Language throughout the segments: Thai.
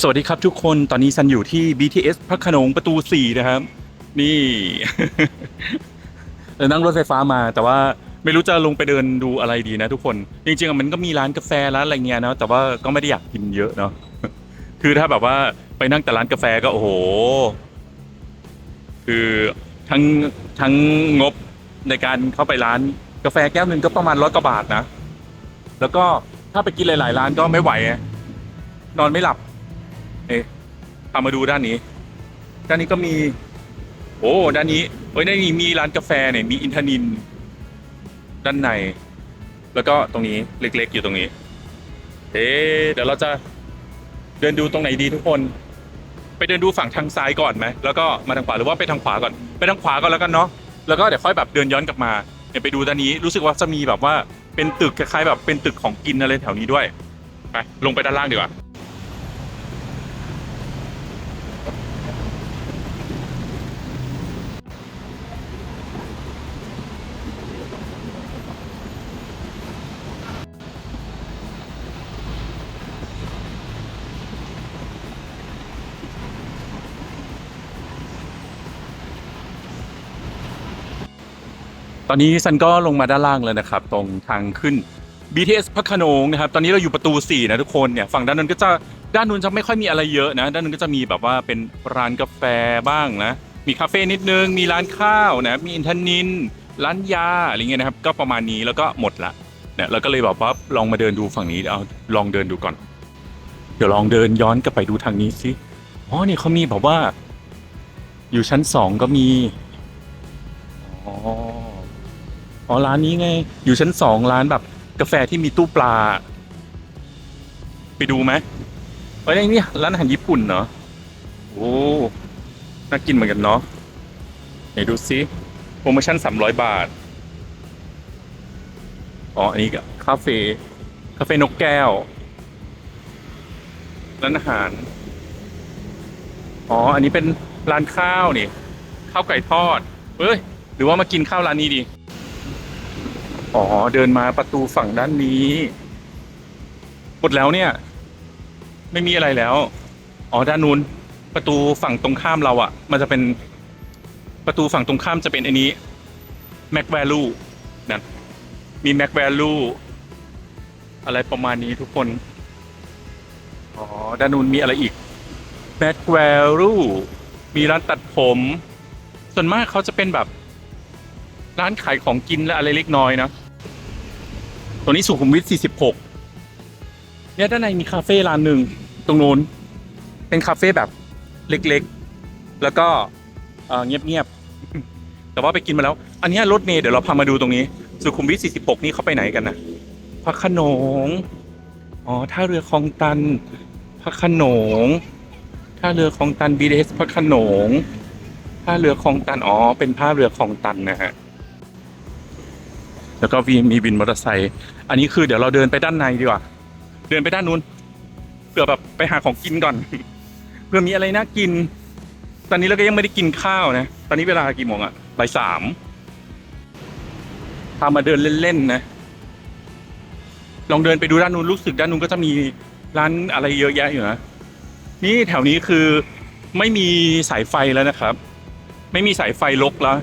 สวัสดีครับทุกคนตอนนี้ซันอยู่ที่ BTS พระโขนงประตู 4 นะครับ นี่เรานั่งรถไฟฟ้ามาแต่ว่าไม่รู้จะลงไปเดินดูอะไรดีนะทุกคน จริงๆมันก็มีร้านกาแฟร้านอะไรเงี้ยนะแต่ว่าก็ไม่ได้อยากกินเยอะเนาะคือถ้าแบบว่าไปนั่งแต่ร้านกาแฟก็โอ้โห คือทั้งทั้งงบในการเข้าไปร้านกาแฟแก้วหนึ่งก็ประมาณร้อยกว่าบาทนะ แล้วก็ถ้าไปกินหลาย ๆ ร้านก็ไม่ไหวนอนไม่หลับ พามาดูด้านนี้ ด้านนี้ก็มี โอ้ด้านนี้เฮ้ยด้านนี้มีร้านกาแฟเนี่ยมีอินทนิน ด้านใน แล้วก็ตรงนี้เล็ก ๆ อยู่ตรงนี้เอ๊ะเดี๋ยวเราจะเดินดูตรงไหนดีทุกคน ไปเดินดูฝั่งทางซ้ายก่อนไหมแล้วก็มาทางขวาหรือว่าไปทางขวาก่อน ไปทางขวาก่อนแล้วกันเนาะแล้วก็เดี๋ยวค่อยแบบเดินย้อนกลับมาเนี่ยไปดูด้านนี้รู้สึกว่าจะมีแบบว่าเป็นตึกคล้ายๆแบบเป็นตึกของกินอะไรแถวนี้ด้วยไปลงไปด้านล่างดีกว่า อนนี้ซันก็ลงมาด้านล่างเลยนะครับ ตรงทางขึ้น BTS พระโขนงนะครับ ตอนนี้เราอยู่ประตู 4 นะทุกคนเนี่ย ฝั่งด้านนั้นก็จะด้านนู้นจะไม่ค่อยมีอะไรเยอะนะ ด้านนู้นก็จะมีแบบว่าเป็นร้านกาแฟบ้างนะ มีคาเฟ่นิดนึง มีร้านข้าวนะ มีอินทนิน ร้านยาอะไรเงี้ยนะครับ ก็ประมาณนี้แล้วก็หมดละเนี่ยเราก็เลยแบบว่าลองมาเดินดูฝั่งนี้เอาลองเดินดูก่อน เดี๋ยวลองเดินย้อนกลับไปดูทางนี้สิอ๋อนี่เขามีแบบว่า อยู่ชั้นสองก็มีอ๋อ อ๋อร้านนี้ไง อยู่ชั้นสองร้านแบบกาแฟที่มีตู้ปลา ไปดูไหมเอ้นี่ร้านอาหารญี่ปุ่นเนาะโอ้น่ากินเหมือนกันเนาะไหนดูซิโปรโมชั่นสามร้อยบาท อ๋อ อันนี้ก็คาเฟ่คาเฟ่นกแก้วร้านอาหาร อ๋อ อันนี้เป็นร้านข้าวนี่ ข้าวไก่ทอดเฮ้ย หรือว่ามากินข้าวร้านนี้ดี อ๋อ เดินมาประตูฝั่งด้านนี้ หมดแล้วเนี่ย ไม่มีอะไรแล้ว อ๋อ ด้านนู้น ประตูฝั่งตรงข้ามเราอะ่ะ มันจะเป็นประตูฝั่งตรงข้ามจะเป็นอันนี้ Mac Value นั่นมี Mac Value อะไรประมาณนี้ทุกคน อ๋อ ด้านนู้นมีอะไรอีก Mac Value มีร้านตัดผม ส่วนมากเขาจะเป็นแบบร้านขายของกินและอะไรเล็กน้อยนะ ตัวนี้สุขุมวิท 46 เนี่ยด้านในมีคาเฟ่ร้านหนึ่งตรงโน้น เป็นคาเฟ่แบบเล็กๆ แล้วก็เเงียบๆ แต่ว่าไปกินมาแล้ว อันนี้รถเมล์เดี๋ยวเราพามาดูตรงนี้ สุขุมวิท 46 นี่เขาไปไหนกันนะพระขนง อ๋อท่าเรือคลองตัน พระขนง ท่าเรือคลองตันบีเสพระขนง ท่าเรือคลองตัน อ๋อ เป็นท่าเรือคลองตันนะฮะ แล้วก็มีมีวินมอเตอร์ไซค์ อันนี้คือเดี๋ยวเราเดินไปด้านในดีกว่า เดินไปด้านนู้นเผื่อแบบไปหาของกินก่อน เพื่อมีอะไรน่ากิน ตอนนี้เราก็ยังไม่ได้กินข้าวนะ ตอนนี้เวลากี่โมงอะบ่ายสามพามาเดินเล่นๆนะ ลองเดินไปดูด้านนู้นรู้สึกด้านนู้นก็จะมีร้านอะไรเยอะแยะอยู่นะ นี่แถวนี้คือไม่มีสายไฟแล้วนะครับ ไม่มีสายไฟลกแล้ว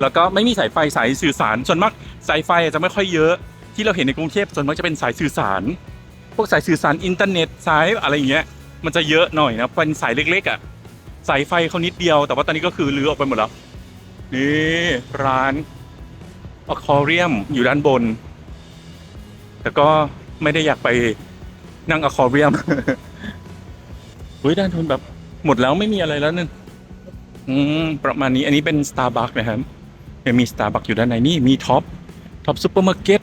แล้วก็ไม่มีสายไฟสายสื่อสาร ส่วนมากสายไฟจะไม่ค่อยเยอะ ที่เราเห็นในกรุงเทพส่วนมากจะเป็นสายสื่อสาร พวกสายสื่อสารอินเทอร์เน็ตสายอะไรอย่างเงี้ย มันจะเยอะหน่อยนะเป็นสายเล็กๆอะสายไฟเขานิดเดียว แต่ว่าตอนนี้ก็คือรื้อออกไปหมดแล้วนี่ร้านอคอเรียมอยู่ด้านบน แต่ก็ไม่ได้อยากไปนั่งอคอเรียมเฮ้ยด้านทุนแบบหมดแล้วไม่มีอะไรแล้วนึงอืมประมาณนี้อันนี้เป็น Starbucks นะครับยังมี Starbucks อยู่ด้านในนี่มีท็อปท็อปซูเปอร์มาร์เก็ต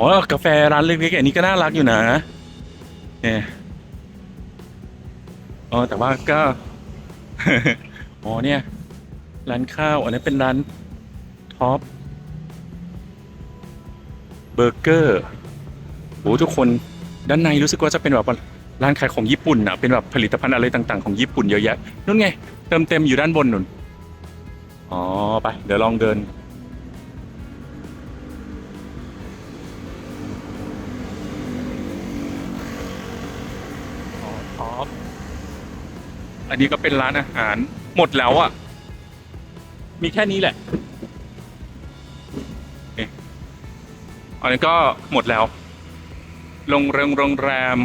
อ๋อกาแฟร้านเล็กๆอันนี้ก็น่ารักอยู่นะเนี่ยอ๋อแต่ว่าก็อ๋อเนี่ยร้านข้าวอันนี้เป็นร้านท็อปเบอร์เกอร์โอ้ทุกคนด้านในรู้สึกว่าจะเป็นแบบร้านขายของญี่ปุ่นอะเป็นแบบผลิตภัณฑ์อะไรต่างๆของญี่ปุ่นเยอะแยะนู่นไงเติมเต็มอยู่ด้านบนนู่นอ๋อไปเดี๋ยวลองเดิน อันนี้ก็เป็นร้านอาหารหมดแล้วอะ่ะ มีแค่นี้แหละอันนี้ก็หมดแล้วโรงแรมโรงแรม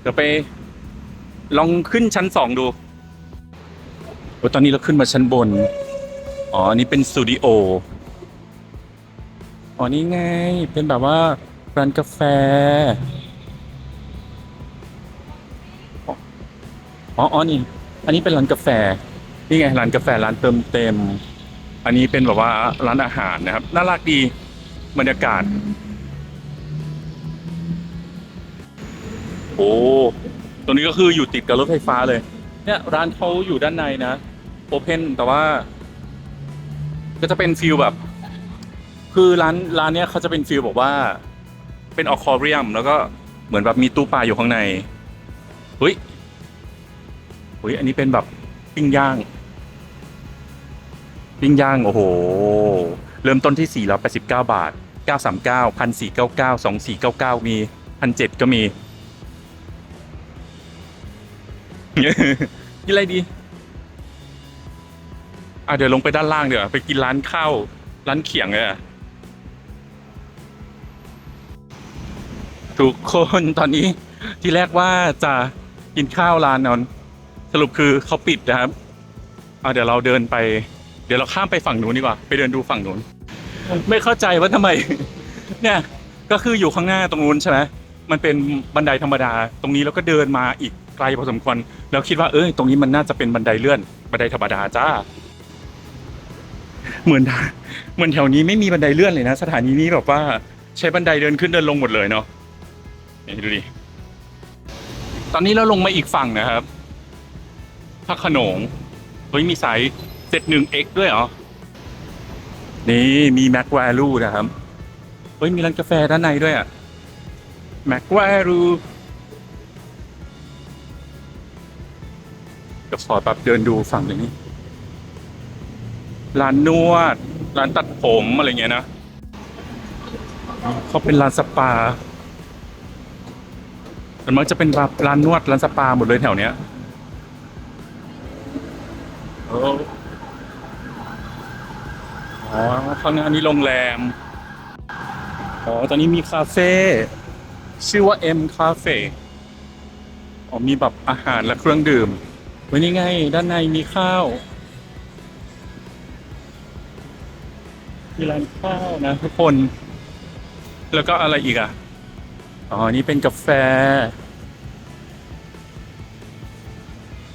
เดี๋ยวไป ลองขึ้นชั้นสองดูโอ้ตอนนี้เราขึ้นมาชั้นบน อ๋อ อันนี้เป็นสตูดิโอ อ๋อ นี่ไง เป็นแบบว่าร้านกาแฟ ออ๋อนี่ อันนี้เป็นร้านกาแฟ นี่ไงร้านกาแฟร้านเติมเต็ม อันนี้เป็นแบบว่าร้านอาหารนะครับ น่ารักดีบรรยากาศ โอ้ตรงนี้ก็คืออยู่ติดกับรถไฟฟ้าเลย เนี่ยร้านเขาอยู่ด้านในนะโอเพนแต่ว่า ก็จะเป็นฟิลแบบ คือร้านร้านเนี้ยเขาจะเป็นฟิลบอกว่า เป็นออคอเรียม แล้วก็เหมือนแบบมีตู้ปลาอยู่ข้างในเฮ้ย เฮ้ยอันนี้เป็นแบบปิ้งย่าง ปิ้งย่าง โอ้โห เริ่มต้นที่ 489 บาท 939 1499 2499 มี 1,700 ก็มีกินอะไรดีอะเดี๋ยวลงไปด้านล่างเดี๋ยวไปกินร้านข้าวร้านเขียงเลยทุกคนตอนนี้ที่แรกว่าจะกินข้าวร้านนอน สรุปคือเขาปิดนะครับเอาเดี๋ยวเราเดินไป เดี๋ยวเราข้ามไปฝั่งนู้นดีกว่า ไปเดินดูฝั่งนู้น ไม่เข้าใจว่าทำไม เนี่ยก็คืออยู่ข้างหน้าตรงนู้นใช่ไหมมันเป็นบันไดธรรมดา ตรงนี้แล้วก็เดินมาอีกไกลพอสมควรแล้วคิดว่าเอ้ยตรงนี้มันน่าจะเป็นบันไดเลื่อน บันไดธรรมดาจ้า เหมือนเหมือนแถวนี้ไม่มีบันไดเลื่อนเลยนะ สถานีนี้แบบว่าใช้บันไดเดินขึ้นเดินลงหมดเลยเนาะนี่ดูดิตอนนี้เราลงมาอีกฝั่งนะครับ พระโขนง เฮ้ย มีสายเจ็ดหนึ่งเอ็กด้วยเหรอ นี่ มีแม็กแวลูนะครับ เฮ้ย มีร้านกาแฟด้านในด้วยอะแม็กแวลูเดี๋ยวขอแบบเดินดูฝั่งนึ่งนี่ร้านนวด ร้านตัดผมอะไรเงี้ยนะ เขาเป็นร้านสปาแต่มันจะเป็นร้านนวดร้านสปาหมดเลยแถวเนี้ย อ้อ๋อข้างหน้านี้โรงแรม อ๋อ ตอนนี้มีคาเฟ่ ชื่อว่า M Cafe อ๋อ มีแบบอาหารและเครื่องดื่มว้นี่ไง ด้านในมีข้าว มีร้านข้าวนะทุกคน แล้วก็อะไรอีกอะ อ๋อ นี่เป็นกาแฟ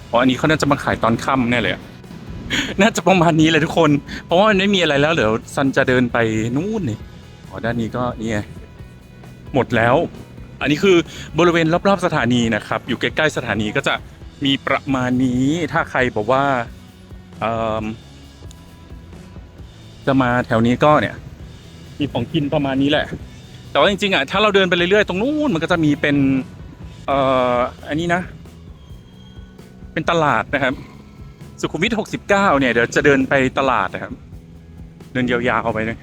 อ๋อ อันนี้เขาน่าจะมาขายตอนค่ำแน่เลยอะ น่าจะประมาณนี้เลยทุกคน เพราะว่ามันไม่มีอะไรแล้วเดี๋ยวซันจะเดินไปนู่นนี่อ๋อด้านนี้ก็นี่ไงหมดแล้ว อันนี้คือบริเวณรอบๆสถานีนะครับ อยู่ใกล้ๆสถานีก็จะมีประมาณนี้ถ้าใครบอกว่าจะมาแถวนี้ก็เนี่ย มีของกินประมาณนี้แหละ แต่ว่าจริงๆอะถ้าเราเดินไปเรื่อยๆตรงนู้นมันก็จะมีเป็นเอ่ออันนี้นะ เป็นตลาดนะครับ สุขุมวิท 69 เนี่ย เดี๋ยวจะเดินไปตลาดนะครับ เดินยาวๆเข้าไปเลย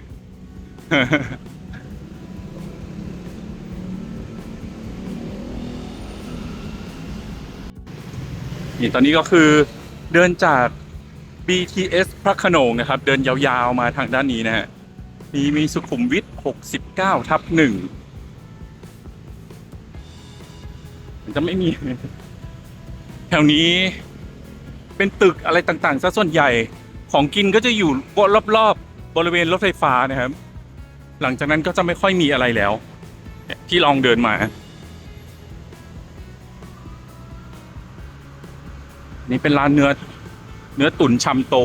นี่ตอนนี้ก็คือเดินจาก BTS พระโขนงนะครับ เดินยาวๆมาทางด้านนี้นะฮะมีมีสุขุมวิท 69 ทับหนึ่งจะไม่มี แถวนี้ เป็นตึกอะไรต่างๆซะส่วนใหญ่ ของกินก็จะอยู่รอบๆบริเวณรถไฟฟ้านะครับ หลังจากนั้นก็จะไม่ค่อยมีอะไรแล้วที่ลองเดินมา นี่เป็นร้านเนื้อเนื้อตุ๋นชำโต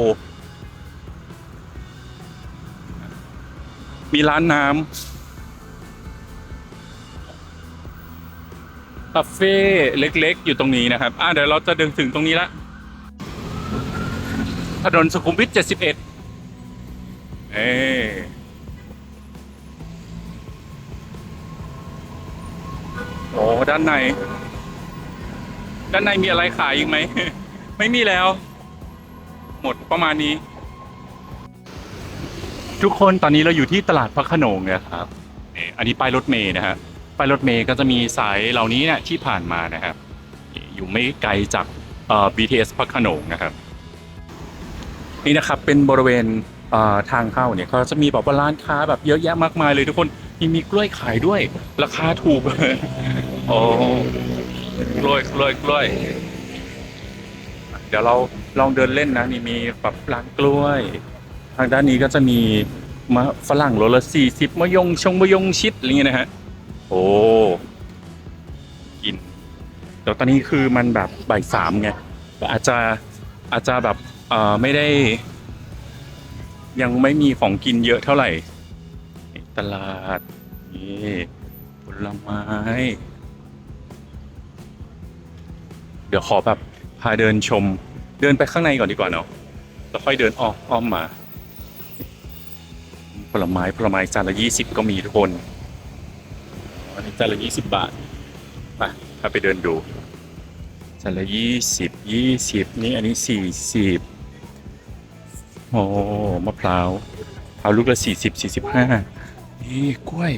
มีร้านน้ำคาเฟ่เล็กๆ อยู่ตรงนี้นะครับ อะเดี๋ยวเราจะเดินถึงตรงนี้ละ ถนนสุขุมวิท 71เอ้โอ้ด้านใน ด้านในมีอะไรขายอีกไหม ไม่มีแล้ว หมดประมาณนี้ ทุกคนตอนนี้เราอยู่ที่ตลาดพระโขนงนะครับนี่อันนี้ป้ายรถเมย์นะฮะป้ายรถเมย์ก็จะมีสายเหล่านี้เนี่ยที่ผ่านมานะครับ อยู่ไม่ไกลจากเอ่อ BTS พระโขนงนะครับ นี่นะครับเป็นบริเวณทางเข้าเนี่ยเขาจะมีแบบว่าร้านค้าแบบเยอะแยะมากมายเลยทุกคนมีมีกล้วยขายด้วย ราคาถูกโอ้กล้วยกล้วยกล้วย เดี๋ยวเราลองเดินเล่นนะนี่มีแบบร้านกล้วย ทางด้านนี้ก็จะมีมะฝรั่งโลละสี่สิบมะยงชงมะยงชิดอะไรเงี้ยนะฮะโอ้กินแต่ตอนนี้คือมันแบบบ่ายสามไงอาจจะอาจจะแบบ ไม่ได้ ยังไม่มีของกินเยอะเท่าไหร่ ตลาดนี่ผลไม้ เดี๋ยวขอแบบพาเดินชม เดินไปข้างในก่อนดีกว่าเนาะแล้วค่อยเดินอ้อมอ้อมมา ผลไม้ผลไม้จานละยี่สิบก็มีทุกคนอันนี้จานละยี่สิบบาทไปพาไปเดินดูจานละยี่สิบยี่สิบนี่อันนี้สี่สิบ อ้มะพร้าวมะพร้าวลูกละสี่สิบสี่สิบห้านี่กล้วย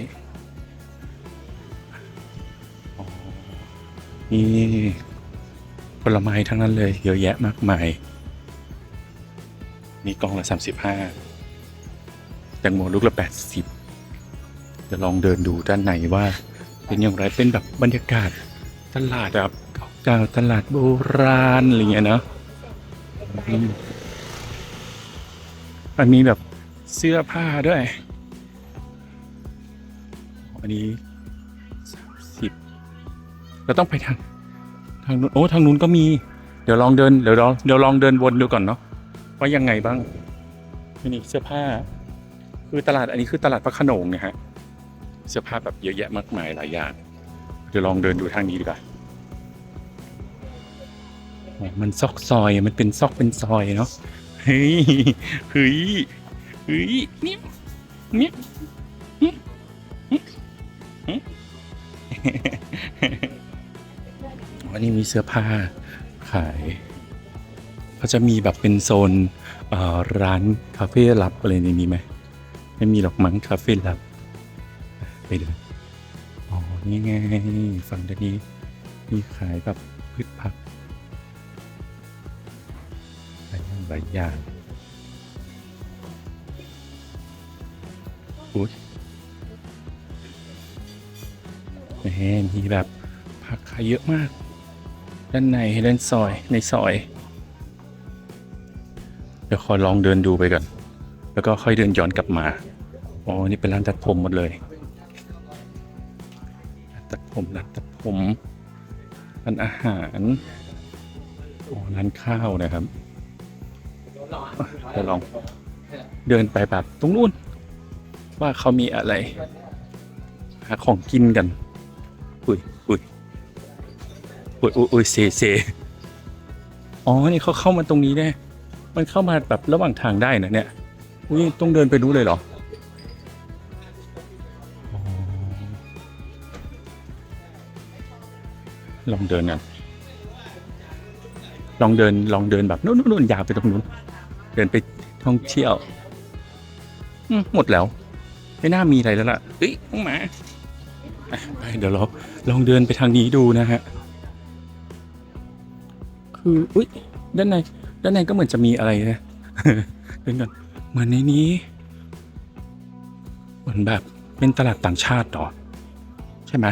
นี่ผลไม้ทั้งนั้นเลยเยอะแยะมากมาย นี่กล่องละสามสิบห้าแตงโมลูกละแปดสิบจะลองเดินดูด้านในว่า เป็นอย่างไรเป็นแบบบรรยากาศตลาดแบบเก่าตลาดโบราณอะไรเงี้ยเนาะ มันมีแบบเสื้อผ้าด้วย อันนี้สามสิบเราต้องไปทางทางนู้นโอ้ทางนู้นก็มี เดี๋ยวลองเดินเดี๋ยวลองเดี๋ยวลองเดินวนดูก่อนเนาะว่ายังไงบ้างนี่เสื้อผ้า คือตลาดอันนี้คือตลาดพระขนงนะฮะเสื้อผ้าแบบเยอะแยะมากมายหลายอย่างเดี๋ยวลองเดินดูทางนี้ดีกว่ามันซอกซอยมันเป็นซอกเป็นซอยเนาะ เฮ้ยเฮ้ยเฮ้ยนี่นี่นี่วันนี้มีเสื้อผ้าขายเขาจะมีแบบเป็นโซนร้านคาเฟ่ลับอะไรในนี้ไหมไม่มีหรอกมั้งคาเฟ่ลับ ไปดูอ๋อนี่ไงฝั่งด้านนี้มีขายแบบพืชผัก หลายอย่างอุ้ยแหมมีแบบผักขายเยอะมาก ด้านในด้านซอยในซอย เดี๋ยวขอลองเดินดูไปก่อน แล้วก็ค่อยเดินย้อนกลับมา อ๋อ นี่เป็นร้านตัดผมหมดเลยตัดผมร้านตัดผมร้านอาหารโอ้ร้านข้าวนะครับ เดี๋ยวลองเดินไปแบบตรงนู้น ว่าเขามีอะไร หาของกินกัน อุ้ยอุ้ยอุ้ยอุ้ยอุ้ยเซเซอ๋อ นี่เขาเข้ามาตรงนี้ได้มันเข้ามาแบบระหว่างทางได้นะเนี่ย อุ้ยต้องเดินไปรู้เลยเหรออ๋อลองเดินกัน ลองเดิน ลองเดินแบบ นู้นนู้นยาวไปตรงนู้น เดินไปท่องเที่ยวอืมหมดแล้ว ไม่น่ามีอะไรแล้วล่ะเอ้ยน้องหมาอะไปเดี๋ยวเราลองเดินไปทางนี้ดูนะฮะ คืออุ้ยด้านใน ด้านในก็เหมือนจะมีอะไรนะเดินก่อนเหมือนในนี้ เหมือนแบบเป็นตลาดต่างชาติต่อใช่ไหม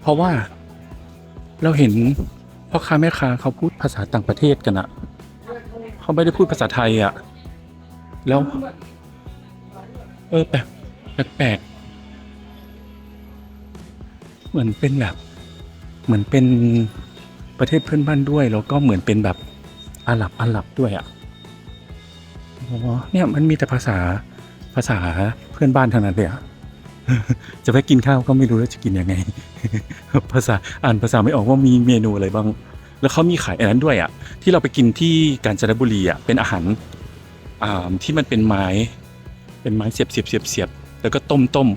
เพราะว่าเราเห็นพ่อค้าแม่ค้าเขาพูดภาษาต่างประเทศกันอะ เขาไม่ได้พูดภาษาไทยอะแล้ว เออแปลกแปลกเหมือนเป็นแบบ เหมือนเป็นประเทศเพื่อนบ้านด้วย แล้วก็เหมือนเป็นแบบอาหรับอาหรับด้วยอะอ๋อเนี่ยมันมีแต่ภาษาภาษาเพื่อนบ้านทางนั้นเลยอะจะไปกินข้าวก็ไม่รู้ว่าจะกินยังไง ภาษาอ่านภาษาไม่ออกว่ามีเมนูอะไรบ้าง แล้วเขามีขายอันนั้นด้วยอะที่เราไปกินที่กาญจนบุรีอะเป็นอาหารอ่าที่มันเป็นไม้เป็นไม้เสียบเสียบเสียบเสียบแล้วก็ต้มต้ม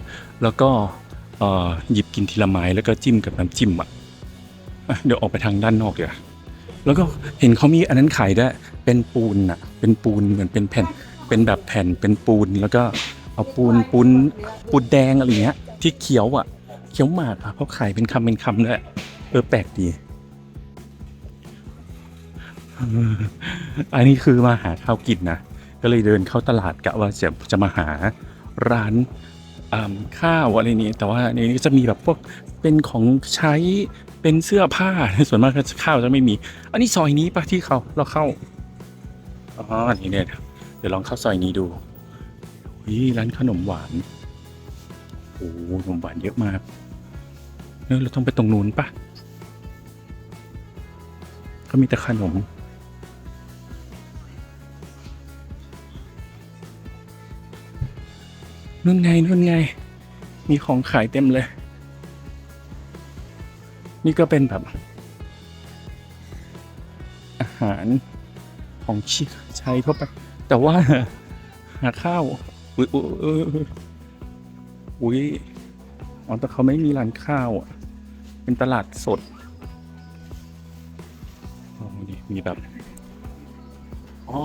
แล้วก็เอ่อหยิบกินทีละไม้แล้วก็จิ้มกับน้ำจิ้มอะเดี๋ยวออกไปทางด้านนอกเดี๋ยวแล้วก็เห็นเขามีอันนั้นขายด้วยเป็นปูนอะเป็นปูนเหมือนเป็นแผ่น เป็นแบบแผ่นเป็นปูนแล้วก็เอาปูนปูนปูนแดงอะไรเงี้ยที่เคี้ยวอะเคี้ยวหมากอะเขาขายเป็นคำเป็นคำด้วยเออแปลกดี อันนี้คือมาหาข้าวกินนะ ก็เลยเดินเข้าตลาดกะว่าจะจะมาหาร้านข้าวอะไรนี้ แต่ว่าในนี้ก็จะมีแบบพวกเป็นของใช้เป็นเสื้อผ้าส่วนมากข้าวจะไม่มี อันนี้ซอยนี้ปะที่เขาเราเข้าอ๋ออันนี้เนี่ยเดี๋ยวลองเข้าซอยนี้ดูวิร้านขนมหวานโอ้ขนมหวานเยอะมากเออเราต้องไปตรงนู้นปะก็มีแต่ขนม นู่นไงนู่นไง มีของขายเต็มเลย นี่ก็เป็นแบบ อาหารของชิใช้ทั่วไป แต่ว่า หาข้าว อุ้ยอุ้ยอุ๊ยอุ๊ยอ๋อแต่เขาไม่มีร้านข้าวอะ เป็นตลาดสดอ๋อดีมีแบบอ๋อ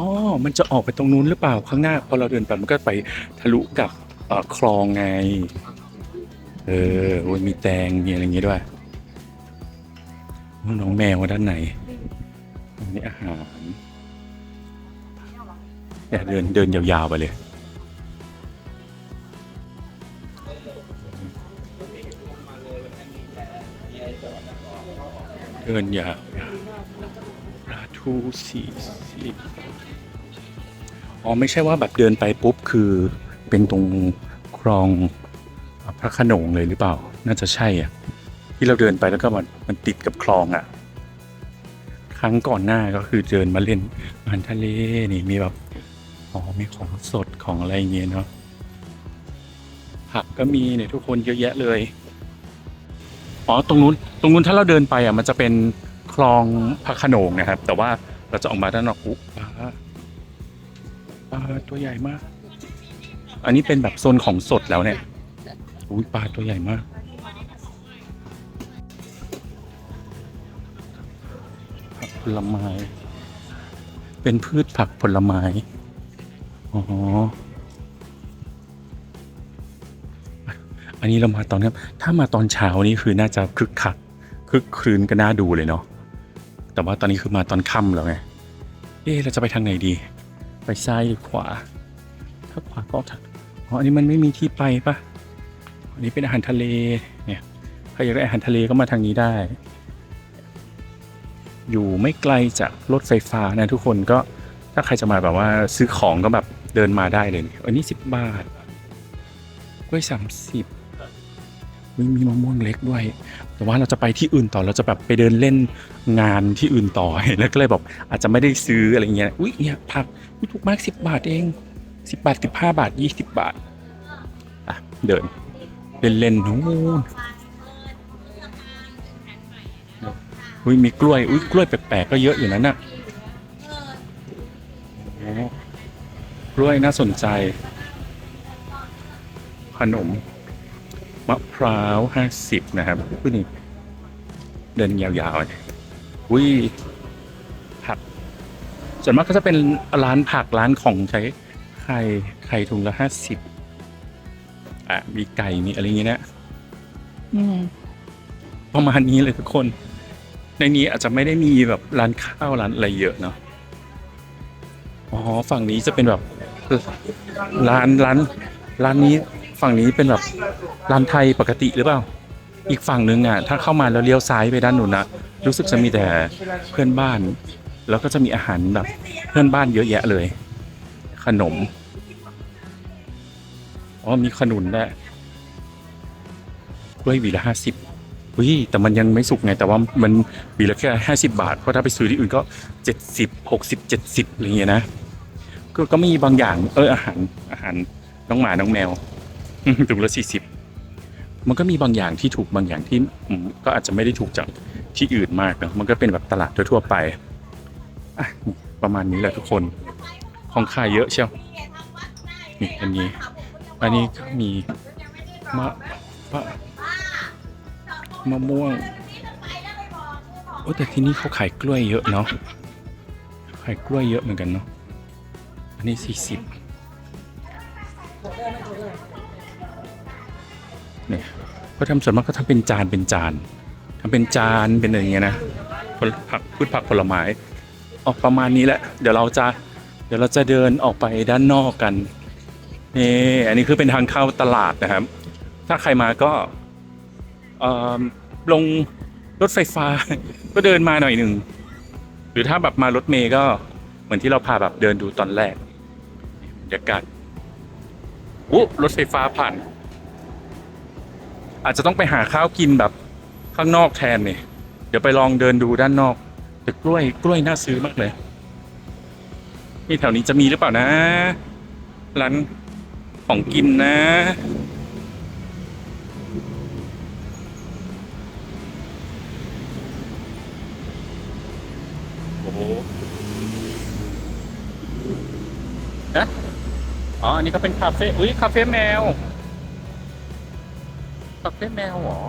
มันจะออกไปตรงนู้นหรือเปล่าข้างหน้า พอเราเดินไปมันก็ไปทะลุกับ คลองไง เออโอ้ยมีแตง มีอะไรอย่างงี้ด้วยน้องแมวด้านไหนอันนี้อาหารเนี่ยเดินเดินยาวๆไปเลยเดินยาวๆปลาทูสี่สิบอ๋อ ไม่ใช่ว่าแบบเดินไปปุ๊บคือ เป็นตรงคลองพระขนงเลยหรือเปล่า น่าจะใช่อะ ที่เราเดินไปแล้วก็มันมันติดกับคลองอะ ครั้งก่อนหน้าก็คือเดินมาเล่นอาหารทะเลนี่มีแบบอ๋อมีของสดของอะไรเงี้ยเนาะผักก็มีเนี่ยทุกคนเยอะแยะเลย อ๋อตรงนู้นตรงนู้นถ้าเราเดินไปอะมันจะเป็นคลองพระขนงนะครับ แต่ว่าเราจะออกมาด้านนอกอุ๊ปลาปลาตัวใหญ่มาก อันนี้เป็นแบบโซนของสดแล้วเนี่ยอุ้ยปลาตัวใหญ่มาก ผักผลไม้ เป็นพืชผักผลไม้ อ๋อ อันนี้เรามาตอนนี้ถ้ามาตอนเช้านี่คือน่าจะคึกคักคึกครื้นก็น่าดูเลยเนาะ แต่ว่าตอนนี้คือมาตอนค่ำแล้วไง เอ๊เราจะไปทางไหนดี ไปซ้ายหรือขวา ถ้าขวาก็ทาง อ๋ออันนี้มันไม่มีที่ไปปะอันนี้เป็นอาหารทะเล เนี่ยใครอยากได้อาหารทะเลก็มาทางนี้ได้ อยู่ไม่ไกลจากรถไฟฟ้านะทุกคนก็ถ้าใครจะมาแบบว่าซื้อของก็แบบเดินมาได้เลยอันนี้สิบบาทกล้วยสามสิบมีมีมะม่วงเล็กด้วย แต่ว่าเราจะไปที่อื่นต่อเราจะแบบไปเดินเล่นงานที่อื่นต่อแล้วก็เลยแบบอาจจะไม่ได้ซื้ออะไรเงี้ยอุ้ยเนี่ยผักอุ๊ยถูกมากสิบบาทเอง สิบบาทสิบห้าบาทยี่สิบบาท อะ เดินเล่นเล่นๆนู้นอุ้ยมีกล้วย อุ้ยกล้วยแปลกๆก็เยอะอยู่นั้นน่ะโอ้กล้วยน่าสนใจ ขนมมะพร้าวห้าสิบนะครับอุ้ยนี่ เดินยาวๆเลยอุ้ยผัก ส่วนมากก็จะเป็นร้านผักร้านของใช้ ข่ ไข่ถุงละห้าสิบอะ มีไก่มีอะไรอย่างเงี้ยนะอืมประมาณนี้เลยทุกคน ในนี้อาจจะไม่ได้มีแบบร้านข้าวร้านอะไรเยอะเนาะอ๋อฝั่งนี้จะเป็นแบบร้านร้านร้านนี้ฝั่งนี้เป็นแบบร้านไทยปกติหรือเปล่า อีกฝั่งนึงอะ ถ้าเข้ามาแล้วเลี้ยวซ้ายไปด้านนู้นนะรู้สึกจะมีแต่เพื่อนบ้าน แล้วก็จะมีอาหารแบบเพื่อนบ้านเยอะแยะเลย ขนม อ๋อมีขนุนด้วยกล้วยหวีละห้าสิบอุ้ยแต่มันยังไม่สุกไง แต่ว่ามันมีละแค่ห้าสิบาท เพราะถ้าไปซื้อที่อื่นก็เจ็ดสิบหกสิบเจ็ดสิบอะไรเงี้ยนะก็ก็มีบางอย่าง เอออาหารอาหารน้องหมาน้องแมวถุงละสี่สิบมันก็มีบางอย่างที่ถูกบางอย่างที่ก็อาจจะไม่ได้ถูกจากที่อื่นมากนะมันก็เป็นแบบตลาดทั่วไปประมาณนี้แหละทุกคน ของขายเยอะเชียวนี่อันนี้ อันนี้ก็มีมะมะมะม่วงโอ้แต่ที่นี่เขาขายกล้วยเยอะเนาะขายกล้วยเยอะเหมือนกันเนาะอันนี้สี่สิบเนี่ยเขาทำส่วนมากก็ทำเป็นจานเป็นจานทำเป็นจานเป็นอะไรอย่างเงี้ยนะผลผักพืชผักผลไม้ ออกประมาณนี้แหละ เดี๋ยวเราจะเดี๋ยวเราจะเดินออกไปด้านนอกกัน นี่อันนี้คือเป็นทางเข้าตลาดนะครับ ถ้าใครมาก็ลงรถไฟฟ้า ก็เดินมาหน่อยหนึ่ง หรือถ้าแบบมารถเมย์ก็เหมือนที่เราพาแบบเดินดูตอนแรกบรรยากาศอู้รถไฟฟ้าผ่าน อาจจะต้องไปหาข้าวกินแบบข้างนอกแทนเนี่ยเดี๋ยวไปลองเดินดูด้านนอกแต่กล้วยกล้วยน่าซื้อมากเลยนี่แถวนี้จะมีหรือเปล่านะร้าน ของกินนะ โอ้โหนะอ๋อ อันนี้ก็เป็นคาเฟ่ อุ้ยคาเฟ่แมว คาเฟ่แมวเหรอ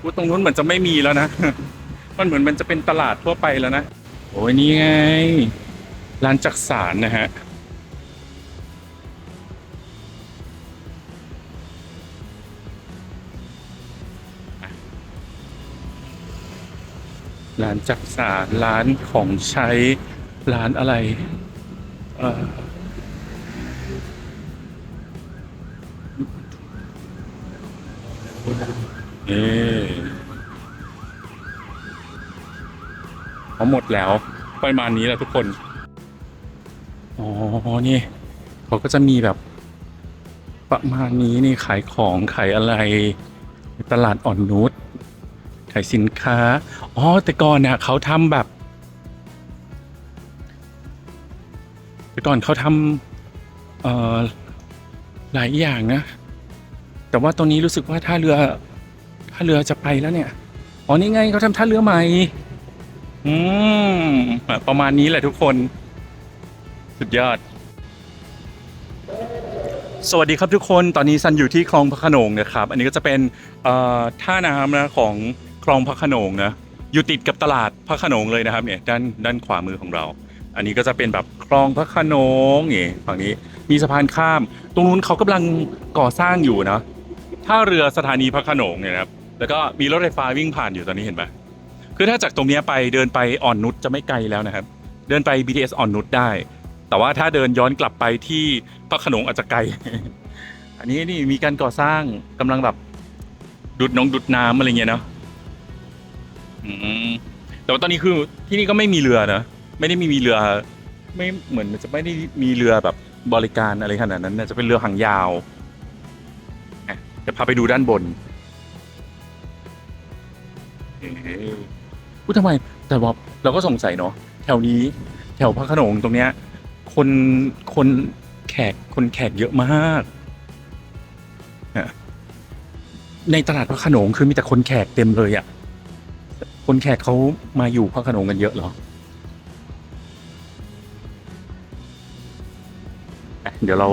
กูตรงนู้นเหมือนจะไม่มีแล้วนะ มันเหมือนมันจะเป็นตลาดทั่วไปแล้วนะ โอ้ยนี่ไง ร้านจักสารนะฮะ ร้านจักสารร้านของใช้ ร้านอะไร เออเอ เอาหมดแล้วประมาณนี้แหละทุกคน อ๋อ นี่เขาก็จะมีแบบ ประมาณนี้นี่ขายของขายอะไร ตลาดอ่อนนุชขายสินค้า อ๋อ แต่ก่อนเนี่ยเขาทำแบบ แต่ก่อนเขาทำเอ่อหลายอย่างนะ แต่ว่าตอนนี้รู้สึกว่าท่าเรือท่าเรือจะไปแล้วเนี่ย อ๋อ นี่ไงเขาทำท่าเรือใหม่ อืมประมาณนี้แหละทุกคน สุดยอด สวัสดีครับทุกคนตอนนี้ซันอยู่ที่คลองพระขนงนะครับ อันนี้ก็จะเป็นท่าน้ำนะของคลองพระขนงนะอยู่ติดกับตลาดพระขนงเลยนะครับเนี่ยด้านด้านขวามือของเรา อันนี้ก็จะเป็นแบบคลองพระขนงนี่ฝั่งนี้มีสะพานข้าม ตรงนู้นเขากำลังก่อสร้างอยู่นะท่าเรือสถานีพระขนงเนี่ยนะครับแล้วก็มีรถไฟฟ้าวิ่งผ่านอยู่ตอนนี้เห็นไหม คือถ้าจากตรงนี้ไปเดินไปอ่อนนุชจะไม่ไกลแล้วนะครับ เดินไป BTS อ่อนนุชได้ แต่ว่าถ้าเดินย้อนกลับไปที่พระขนงอาจจะไกล อันนี้นี่มีการก่อสร้างกำลังแบบดูดนงดูดน้ำอะไรเงี้ยเนาะอืมแต่ว่าตอนนี้คือที่นี่ก็ไม่มีเรือนะไม่ได้มีมีเรือ ไม่เหมือนมันจะไม่ได้มีเรือแบบบริการอะไรขนาดนั้นนะจะเป็นเรือหางยาวอะพาไปดูด้านบนเอ๊ะพูดทำไม แต่ว่าเราก็สงสัยเนาะแถวนี้ แถวพระโขนงตรงเนี้ย คนคนแขกคนแขกเยอะมากอะในตลาดพระโขนงคือมีแต่คนแขกเต็มเลยอะ่ะ คนแขกเขามาอยู่พระโขนงกันเยอะเหรอเดี๋ยวเรา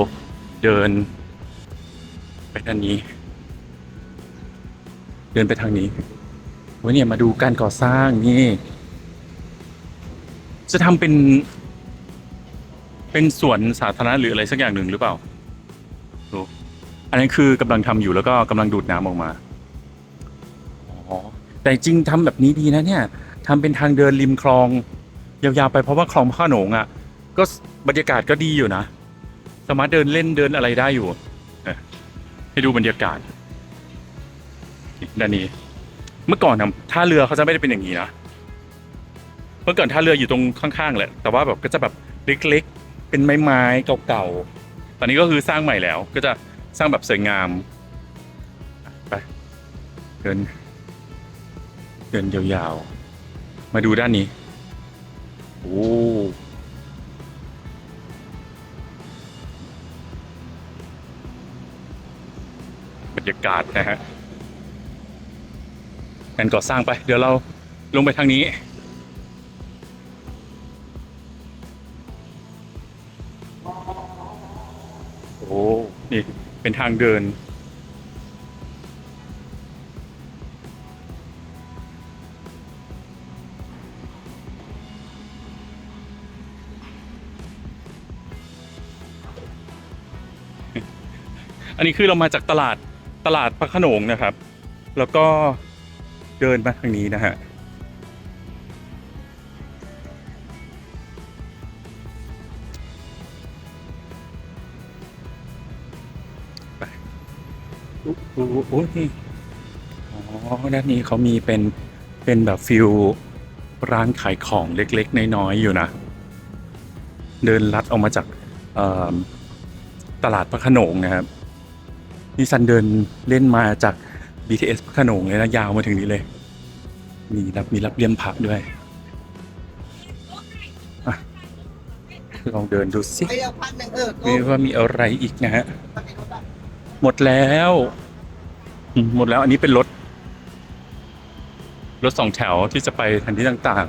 เดิน ไปด้านนี้ เดินไปทางนี้ วันนี้มาดูการก่อสร้างนี่ จะทำเป็น เป็นสวนสาธารณะหรืออะไรสักอย่างหนึ่งหรือเปล่าดูอันนั้นคือกำลังทำอยู่แล้วก็กำลังดูดน้ำออกมาอ๋อแต่จริงทำแบบนี้ดีนะเนี่ยทำเป็นทางเดินริมคลอง ยาวๆไปเพราะว่าคลองพระโขนงอะ ก็บรรยากาศก็ดีอยู่นะสามารถเดินเล่นเดินอะไรได้อยู่ ให้ดูบรรยากาศด้านนี้ เมื่อก่อนนะท่าเรือเขาจะไม่ได้เป็นอย่างนี้นะ เมื่อก่อนท่าเรืออยู่ตรงข้างๆแหละ แต่ว่าแบบก็จะแบบเล็กๆ เป็นไม้ๆเก่าๆ ตอนนี้ก็คือสร้างใหม่แล้ว ก็จะสร้างแบบสวยงาม ไป เดิน เดินยาวๆ มาดูด้านนี้ โอ้บรรยากาศนะฮะ งานก่อสร้างไป เดี๋ยวเราลงไปทางนี้ โอ้นี่เป็นทางเดิน อันนี้คือเรามาจากตลาดตลาดพระขนงนะครับ แล้วก็ เดินมาทางนี้นะฮะโอ้โหโอ้ยอ๋อ ด้านนี้เขามีเป็น เป็นแบบฟิลร้านขายของเล็กๆ น้อยๆ อยู่นะ เดินลัดออกมาจากตลาดพระโขนงนะครับนี่ซันเดินเล่นมาจาก BTS พระโขนงเลยนะยาวมาถึงนี้เลย มีรับมีรับเลี่ยมผักด้วยอะลองเดินดูสิไปเอาพันหนึ่งเออมีว่ามีอะไรอีกนะฮะ หมดแล้วอืมหมดแล้วอันนี้เป็นรถ รถสองแถวที่จะไปทันที่ต่าง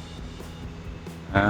ๆ อ่า